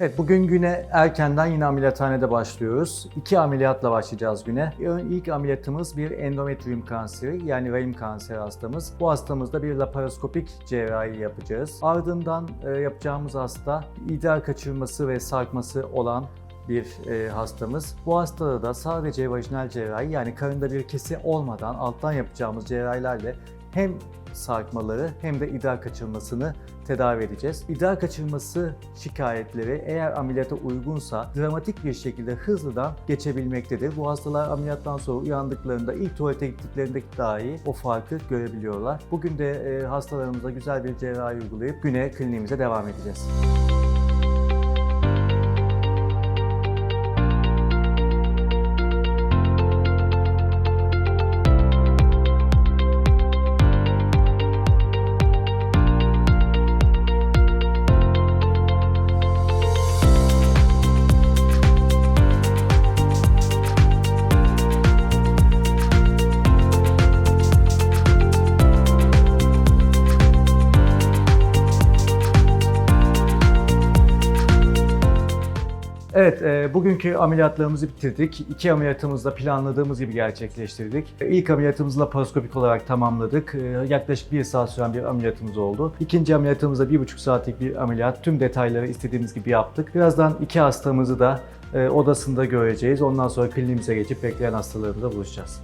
Evet bugün güne erkenden yine ameliyathanede başlıyoruz. İki ameliyatla başlayacağız güne. İlk ameliyatımız bir endometrium kanseri yani rahim kanseri hastamız. Bu hastamızda bir laparoskopik cerrahi yapacağız. Ardından e, yapacağımız hasta idrar kaçırması ve sarkması olan bir e, hastamız. Bu hastada da sadece vajinal cerrahi yani karında bir kesi olmadan alttan yapacağımız cerrahilerle hem sarkmaları hem de idrar kaçırmasını tedavi edeceğiz. İdrar kaçırması şikayetleri eğer ameliyata uygunsa dramatik bir şekilde hızlıdan geçebilmektedir. Bu hastalar ameliyattan sonra uyandıklarında ilk tuvalete gittiklerindeki dahi o farkı görebiliyorlar. Bugün de e, hastalarımıza güzel bir cerrahi uygulayıp güne kliniğimize devam edeceğiz. Evet, e, bugünkü ameliyatlarımızı bitirdik. İki ameliyatımızı da planladığımız gibi gerçekleştirdik. E, İlk ameliyatımızı laparoskopik olarak tamamladık. E, yaklaşık bir saat süren bir ameliyatımız oldu. İkinci ameliyatımızda bir buçuk saatlik bir ameliyat. Tüm detayları istediğimiz gibi yaptık. Birazdan iki hastamızı da e, odasında göreceğiz. Ondan sonra kliniğimize geçip bekleyen hastalarımızla buluşacağız.